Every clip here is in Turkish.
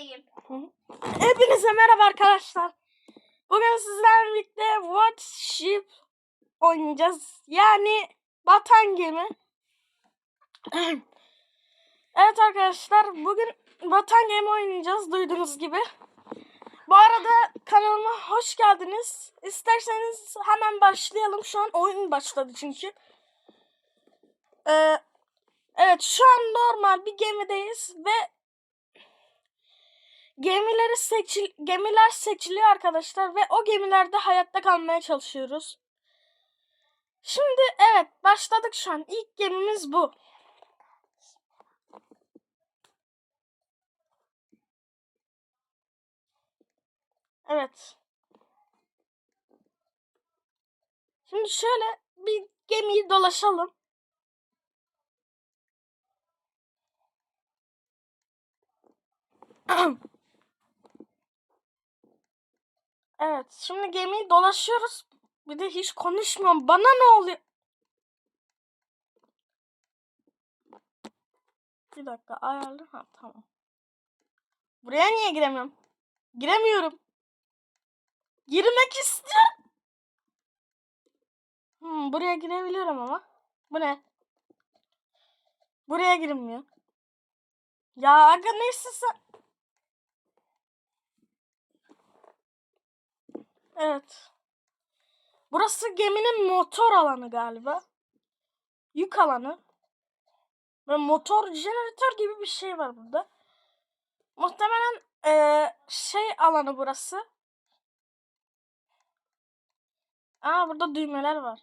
Bekleyeyim. Hepinize merhaba arkadaşlar. Bugün sizlerle birlikte Warship oynayacağız. Yani batan gemi. evet arkadaşlar bugün batan gemi oynayacağız duyduğunuz gibi. Bu arada kanalıma hoş geldiniz. İsterseniz hemen başlayalım. Şu an oyun başladı çünkü. Ee, evet şu an normal bir gemideyiz ve gemileri seçil gemiler seçiliyor arkadaşlar ve o gemilerde hayatta kalmaya çalışıyoruz. Şimdi evet başladık şu an. İlk gemimiz bu. Evet. Şimdi şöyle bir gemiyi dolaşalım. Evet, şimdi gemiyi dolaşıyoruz. Bir de hiç konuşmuyorum. Bana ne oluyor? Bir dakika ayarlı. Ha tamam. Buraya niye giremiyorum? Giremiyorum. Girmek istiyorum. Hmm, buraya girebiliyorum ama. Bu ne? Buraya girilmiyor. Ya aga neyse sen. Evet. Burası geminin motor alanı galiba. Yük alanı. Ve motor jeneratör gibi bir şey var burada. Muhtemelen eee, şey alanı burası. Aa burada düğmeler var.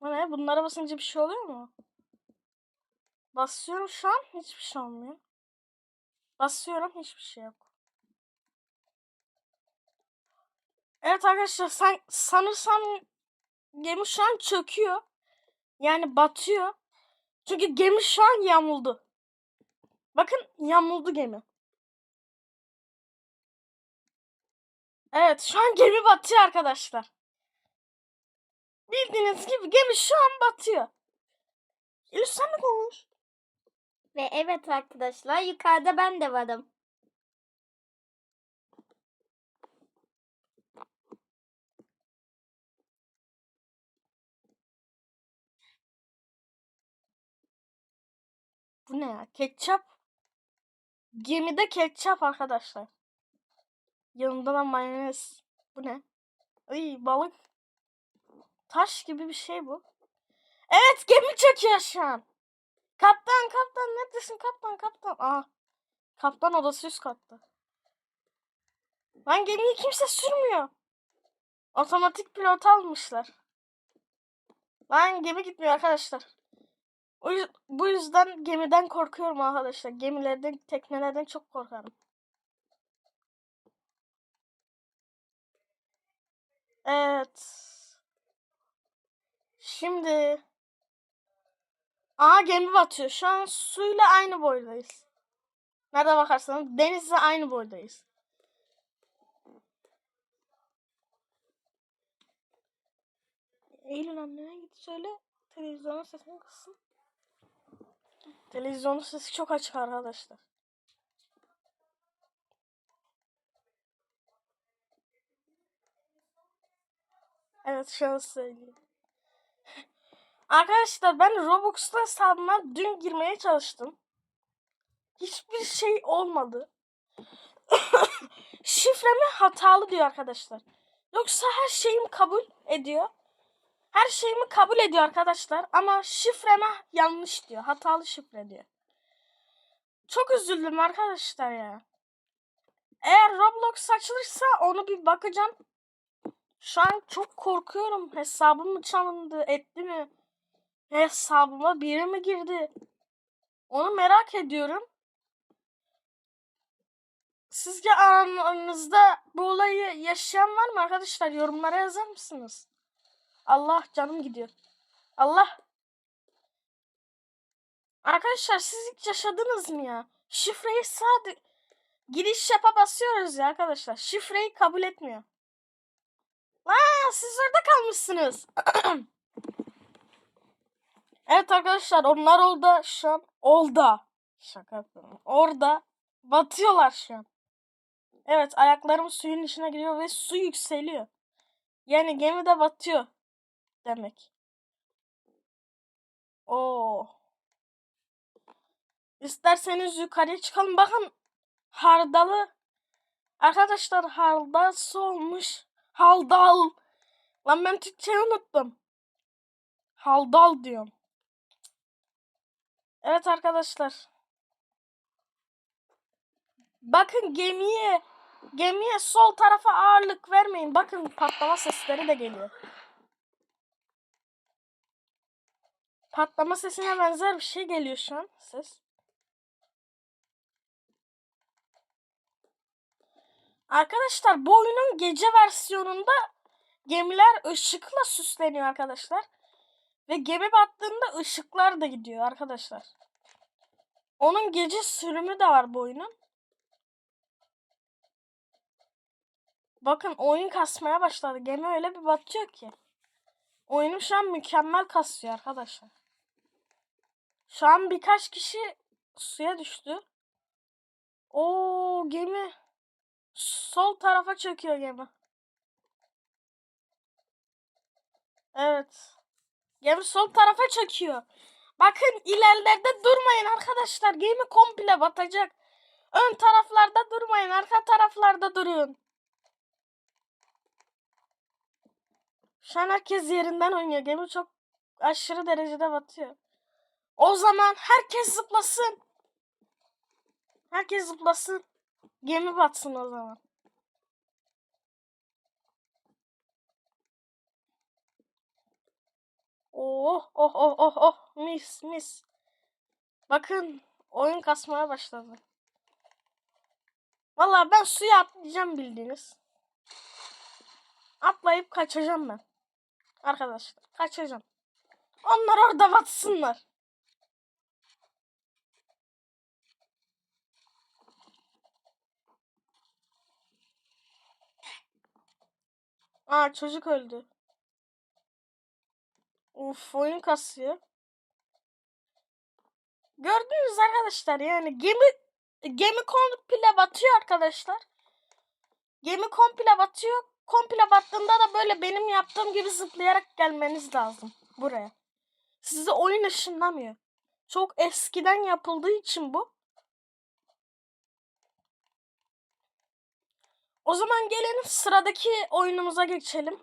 Bu ne? Bunlara basınca bir şey oluyor mu? Basıyorum şu an hiçbir şey olmuyor. Basıyorum hiçbir şey yok. Evet arkadaşlar san, sanırsam gemi şu an çöküyor. Yani batıyor. Çünkü gemi şu an yamuldu. Bakın yamuldu gemi. Evet şu an gemi batıyor arkadaşlar. Bildiğiniz gibi gemi şu an batıyor. Sen de konuş. Ve evet arkadaşlar yukarıda ben de varım. Bu ne ya? Ketçap. Gemide ketçap arkadaşlar. Yanında da mayonez. Bu ne? Ay balık. Taş gibi bir şey bu. Evet gemi çöküyor şu an. Kaptan kaptan neredesin kaptan kaptan. Aa. Kaptan odası üst katta. Lan gemiyi kimse sürmüyor. Otomatik pilot almışlar. Lan gemi gitmiyor arkadaşlar. O bu yüzden gemiden korkuyorum arkadaşlar. Gemilerden, teknelerden çok korkarım. Evet. Şimdi Aa gemi batıyor. Şu an suyla aynı boydayız. Nerede bakarsanız denizle aynı boydayız. Eylül annene git söyle. Televizyonun sesini kıssın. Televizyonun sesi çok açık arkadaşlar. Evet şu an söyleyeyim. Arkadaşlar ben Robux'ta hesabıma dün girmeye çalıştım. Hiçbir şey olmadı. Şifremi hatalı diyor arkadaşlar. Yoksa her şeyim kabul ediyor. Her şeyimi kabul ediyor arkadaşlar ama şifreme yanlış diyor. Hatalı şifre diyor. Çok üzüldüm arkadaşlar ya. Eğer Roblox açılırsa onu bir bakacağım. Şu an çok korkuyorum. Hesabım mı çalındı, etti mi? Hesabıma biri mi girdi? Onu merak ediyorum. Sizce aranızda bu olayı yaşayan var mı arkadaşlar? Yorumlara yazar mısınız? Allah canım gidiyor. Allah. Arkadaşlar siz hiç yaşadınız mı ya? Şifreyi sadece giriş yapa basıyoruz ya arkadaşlar. Şifreyi kabul etmiyor. Aa, siz orada kalmışsınız. evet arkadaşlar onlar oldu şu an. Olda. Şaka. Orada Batıyorlar şu an. Evet ayaklarım suyun içine giriyor ve su yükseliyor. Yani gemi de batıyor demek. Oo. İsterseniz yukarıya çıkalım. Bakın hardalı. Arkadaşlar hardal su olmuş. Haldal. Lan ben Türkçeyi unuttum. Haldal diyorum. Evet arkadaşlar. Bakın gemiye gemiye sol tarafa ağırlık vermeyin. Bakın patlama sesleri de geliyor. Patlama sesine benzer bir şey geliyor şu an ses. Arkadaşlar bu oyunun gece versiyonunda gemiler ışıkla süsleniyor arkadaşlar. Ve gemi battığında ışıklar da gidiyor arkadaşlar. Onun gece sürümü de var bu oyunun. Bakın oyun kasmaya başladı. Gemi öyle bir batıyor ki. Oyunu şu an mükemmel kasıyor arkadaşlar. Şu an birkaç kişi suya düştü. Oo gemi. Sol tarafa çöküyor gemi. Evet. Gemi sol tarafa çöküyor. Bakın ilerlerde durmayın arkadaşlar. Gemi komple batacak. Ön taraflarda durmayın. Arka taraflarda durun. Şu an herkes yerinden oynuyor. Gemi çok aşırı derecede batıyor. O zaman herkes zıplasın. Herkes zıplasın. Gemi batsın o zaman. Oh oh oh oh oh mis mis. Bakın oyun kasmaya başladı. Vallahi ben suya atlayacağım bildiğiniz. Atlayıp kaçacağım ben. Arkadaşlar kaçacağım. Onlar orada batsınlar. Aa çocuk öldü. Uf oyun kasıyor. Gördünüz arkadaşlar yani gemi gemi komple batıyor arkadaşlar. Gemi komple batıyor. Komple battığında da böyle benim yaptığım gibi zıplayarak gelmeniz lazım buraya. Sizi oyun ışınlamıyor. Çok eskiden yapıldığı için bu. O zaman gelin sıradaki oyunumuza geçelim.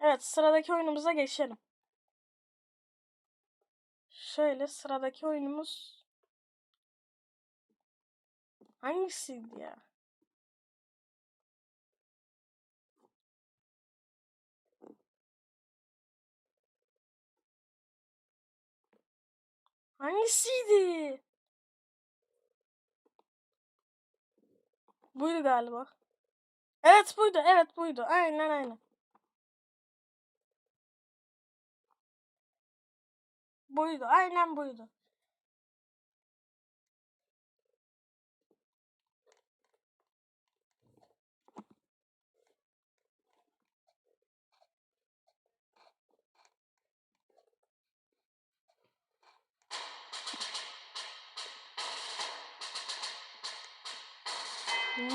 Evet sıradaki oyunumuza geçelim. Şöyle sıradaki oyunumuz hangisiydi ya? Hangisiydi? Buydu galiba. Evet buydu, evet buydu. Aynen aynen. Buydu, aynen buydu.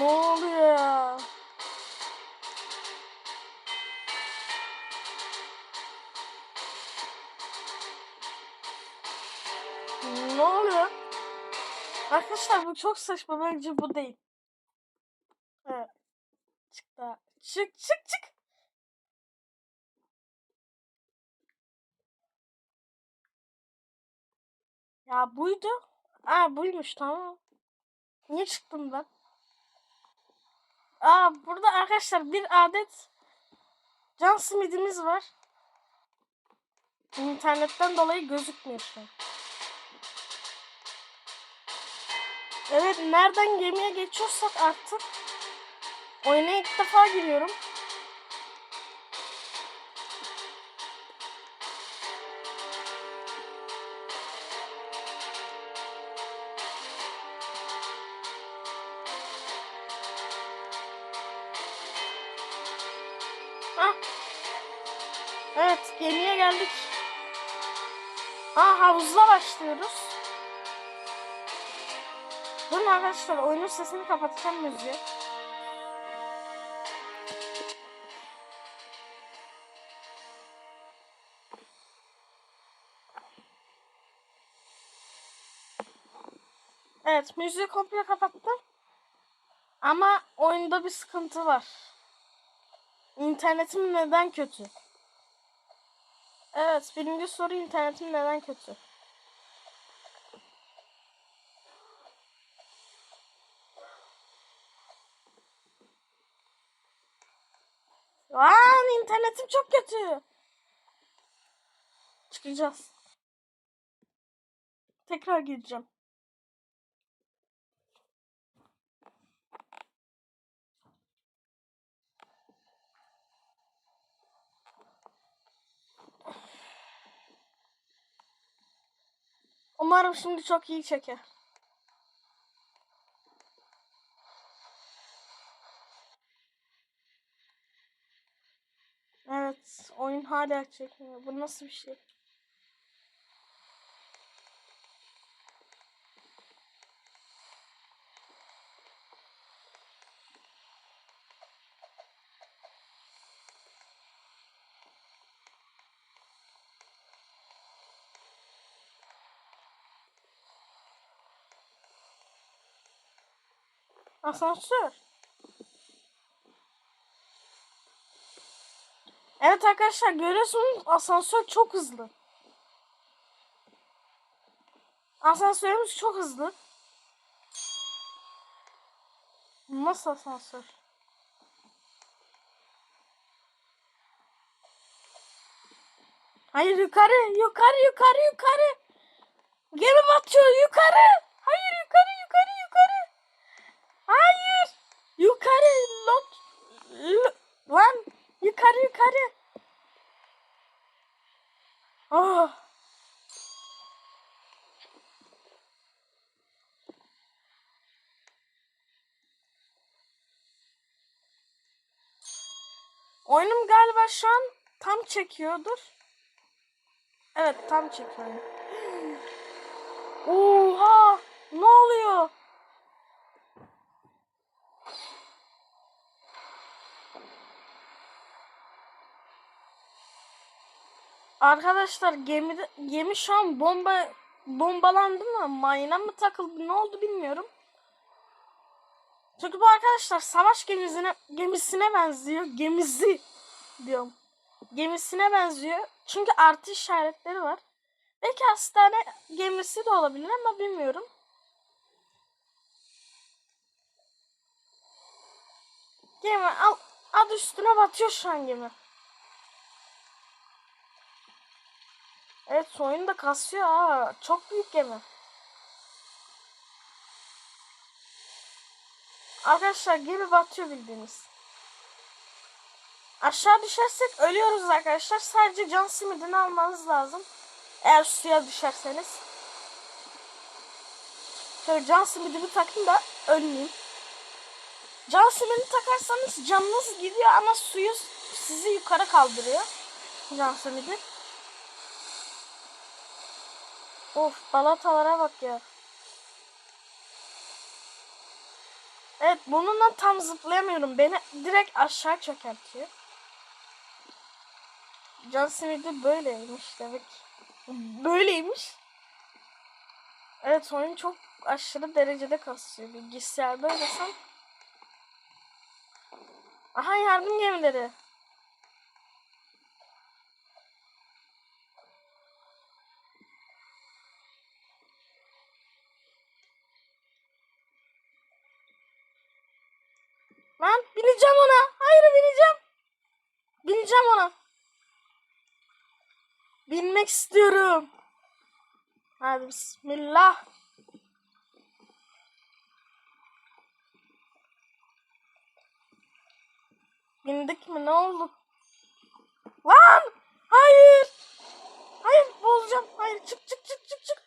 Ne oluyor? Ne oluyor? Arkadaşlar bu çok saçma. Bence bu değil. Çık. Çık çık çık. Ya buydu. Aa buymuş tamam. Niye çıktım ben? Aa burada arkadaşlar bir adet can simidimiz var. İnternetten dolayı gözükmüyor şu. Evet nereden gemiye geçiyorsak artık oyuna ilk defa giriyorum. Başlıyoruz. Durun arkadaşlar oyunun sesini kapatacağım müziği. Evet müziği komple kapattım. Ama oyunda bir sıkıntı var. İnternetim neden kötü? Evet birinci soru internetim neden kötü? İnternetim çok kötü. Çıkacağız. Tekrar gireceğim. Umarım şimdi çok iyi çeker. Evet, oyun hala çekmiyor. Bu nasıl bir şey? Asansör. Evet arkadaşlar görüyorsunuz asansör çok hızlı. Asansörümüz çok hızlı. Nasıl asansör? Hayır yukarı, yukarı, yukarı, yukarı. Gemi batıyor yukarı. Hayır yukarı, yukarı, yukarı. Hayır. Yukarı lot. L- Lan yukarı yukarı. Oh. Oyunum galiba şu an tam çekiyordur. Evet tam çekiyor. Oha! Ne oluyor? Arkadaşlar gemide gemi şu an bomba bombalandı mı? Mayına mı takıldı? Ne oldu bilmiyorum. Çünkü bu arkadaşlar savaş gemisine gemisine benziyor. Gemisi diyorum. Gemisine benziyor. Çünkü artı işaretleri var. Belki hastane gemisi de olabilir ama bilmiyorum. Gemi al, adı üstüne batıyor şu an gemi. Evet oyun da kasıyor ha. Çok büyük gemi. Arkadaşlar gemi batıyor bildiğiniz. Aşağı düşersek ölüyoruz arkadaşlar. Sadece can simidini almanız lazım. Eğer suya düşerseniz. Şöyle can simidimi takayım da ölmeyeyim. Can simidini takarsanız canınız gidiyor ama suyu sizi yukarı kaldırıyor. Can simidi. Of balatalara bak ya. Evet bununla tam zıplayamıyorum. Beni direkt aşağı çökertiyor. Can simidi böyleymiş demek. Böyleymiş. Evet oyun çok aşırı derecede kasıyor. Bilgisayarda oynasam. Aha yardım gemileri. Lan bineceğim ona. Hayır bineceğim. Bineceğim ona. Binmek istiyorum. Hadi bismillah. Bindik mi ne oldu? Lan! Hayır! Hayır bozacağım. Hayır çık çık çık çık çık.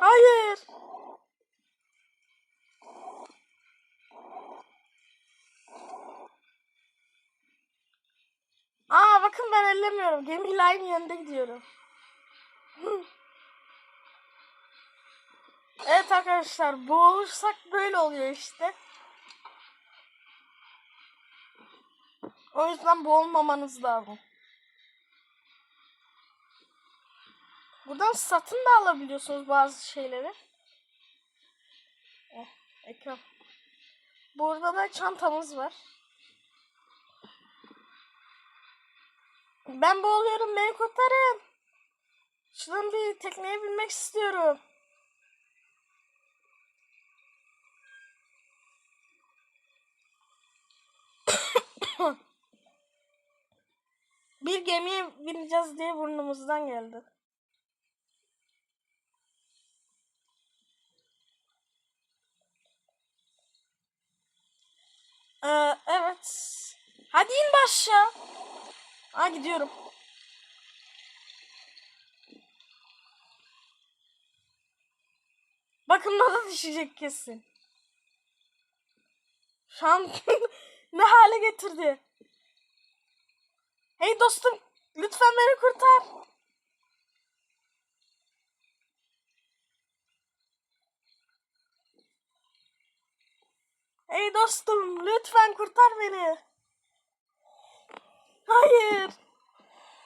Hayır. Gemiyle aynı yönde gidiyorum. Evet arkadaşlar boğulursak böyle oluyor işte. O yüzden boğulmamanız lazım. Buradan satın da alabiliyorsunuz bazı şeyleri. Eh, ekran. Burada da çantamız var. Ben boğuluyorum beni kurtarın. Şuradan bir tekneye binmek istiyorum. bir gemiye bineceğiz diye burnumuzdan geldi. Ee, evet. Hadi in başa. Ha gidiyorum. Bakın nasıl düşecek kesin. Şu an ne hale getirdi. Hey dostum lütfen beni kurtar. Hey dostum lütfen kurtar beni. Hayır.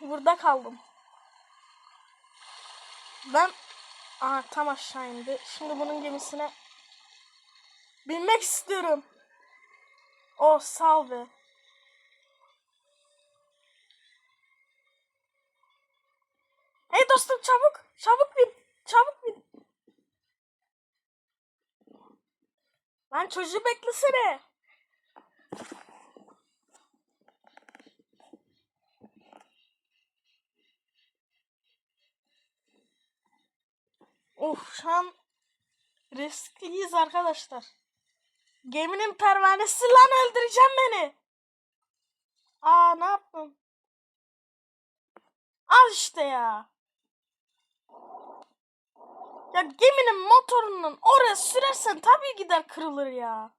Burada kaldım. Ben Aa, tam aşağı indi. Şimdi bunun gemisine binmek istiyorum. Oh salve. Hey dostum çabuk. Çabuk bin. Çabuk bin. Lan çocuğu beklesene. Of şu an riskliyiz arkadaşlar. Geminin pervanesi lan öldüreceğim beni. Aa ne yaptım? Al işte ya. Ya geminin motorunun oraya sürersen tabii gider kırılır ya.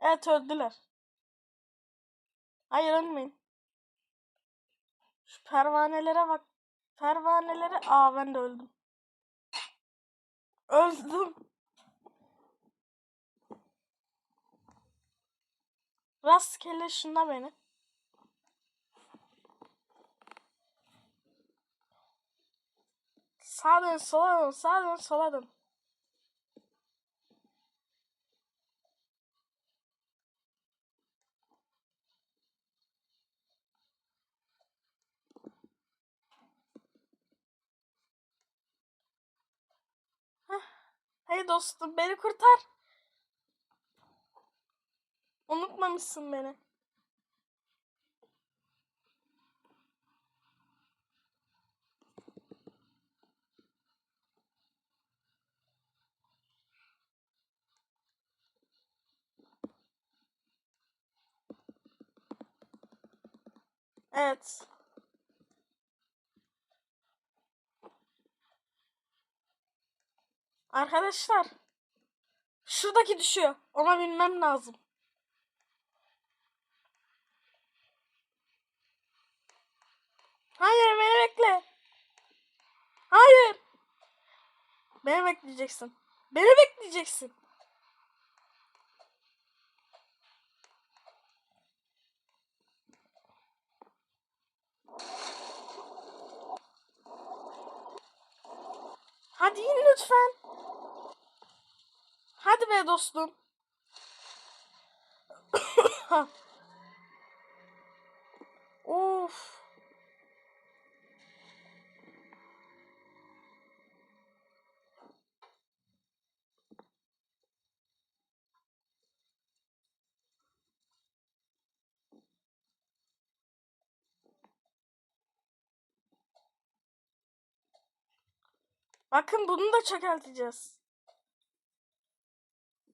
Evet öldüler. Hayır ölmeyin. Şu pervanelere bak. Pervanelere... Aa ben de öldüm. Öldüm. Rastgele şuna beni. Sağa dön, sola dön, sağa dön, sola dön. Heh. Hey dostum beni kurtar. Unutmamışsın beni. Evet. Arkadaşlar. Şuradaki düşüyor. Ona binmem lazım. Hayır beni bekle. Hayır. Beni bekleyeceksin. Beni bekleyeceksin. Hadi in lütfen. Hadi be dostum. of. Bakın bunu da çökelteceğiz.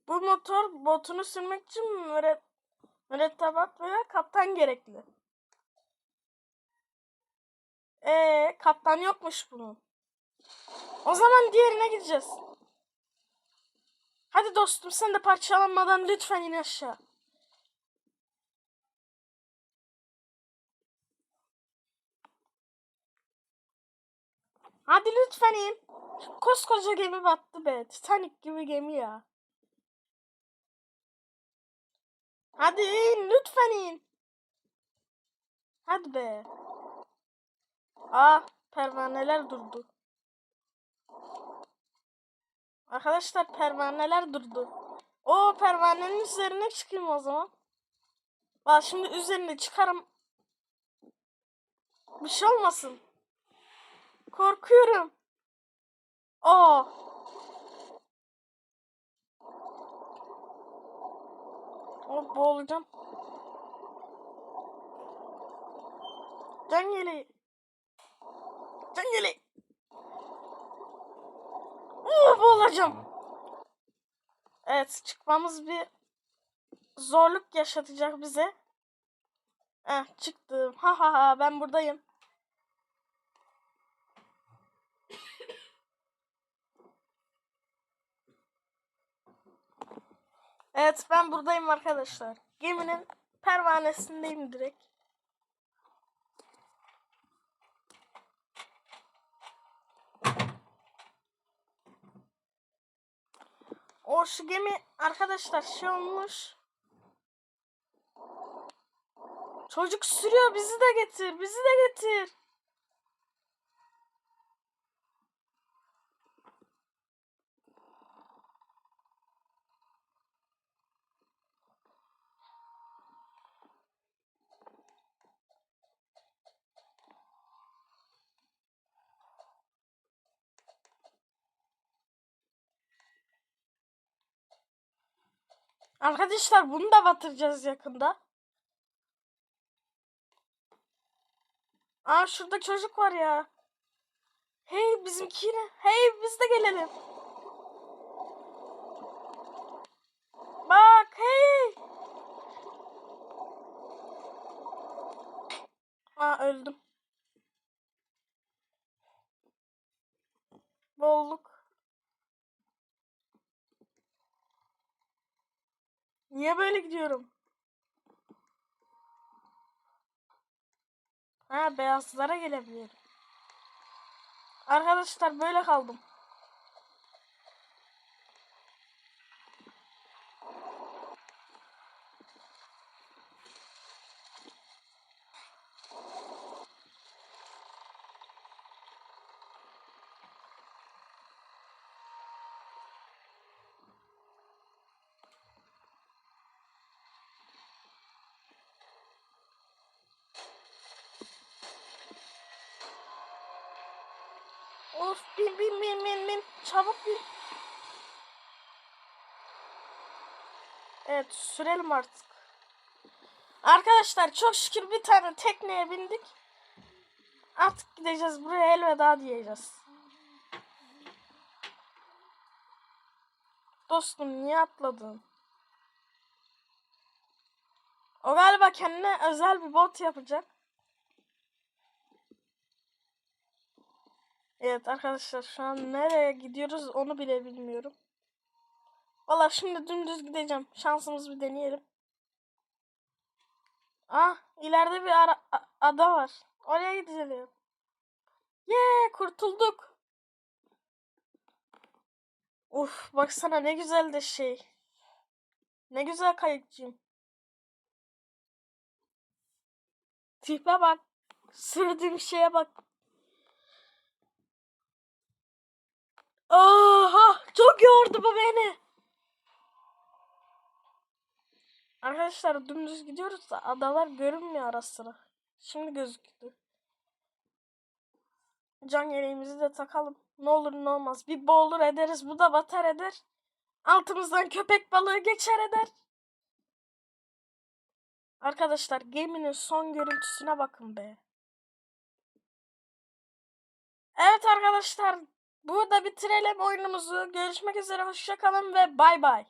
Bu motor botunu sürmek için müret mürettebat veya kaptan gerekli. Ee, kaptan yokmuş bunun. O zaman diğerine gideceğiz. Hadi dostum sen de parçalanmadan lütfen in aşağı. Hadi lütfen in. Koskoca gemi battı be. Titanic gibi gemi ya. Hadi in lütfen in. Hadi be. Aa pervaneler durdu. Arkadaşlar pervaneler durdu. O pervanenin üzerine çıkayım o zaman. Bak şimdi üzerine çıkarım. Bir şey olmasın. Korkuyorum. Aa. Oh boğulacağım. Can yeleği. Can yeleği. Oh boğulacağım. Evet çıkmamız bir zorluk yaşatacak bize. Eh çıktım. Ha ha ha ben buradayım. Evet ben buradayım arkadaşlar. Geminin pervanesindeyim direkt. O şu gemi arkadaşlar şey olmuş. Çocuk sürüyor bizi de getir bizi de getir. Arkadaşlar bunu da batıracağız yakında. Aa şurada çocuk var ya. Hey bizimki yine. Hey biz de gelelim. Bak hey. Aa öldüm. Bolluk. Niye böyle gidiyorum? Ha beyazlara gelebiliyorum. Arkadaşlar böyle kaldım. Of bin bin bin bin bin. Çabuk bin. Evet sürelim artık. Arkadaşlar çok şükür bir tane tekneye bindik. Artık gideceğiz buraya elveda diyeceğiz. Dostum niye atladın? O galiba kendine özel bir bot yapacak. Evet arkadaşlar şu an nereye gidiyoruz onu bile bilmiyorum. Valla şimdi dümdüz gideceğim. Şansımızı bir deneyelim. Ah ileride bir ara- ada var. Oraya gidelim. Yee kurtulduk. Uf baksana ne güzel de şey. Ne güzel kayıkçıyım. Tipe bak. Sürdüğüm şeye bak. Aha çok yordu bu beni. Arkadaşlar dümdüz gidiyoruz da adalar görünmüyor ara sıra. Şimdi gözüktü. Can yeleğimizi de takalım. Ne olur ne olmaz. Bir boğulur ederiz. Bu da batar eder. Altımızdan köpek balığı geçer eder. Arkadaşlar geminin son görüntüsüne bakın be. Evet arkadaşlar Burada bitirelim oyunumuzu. Görüşmek üzere. Hoşçakalın ve bay bay.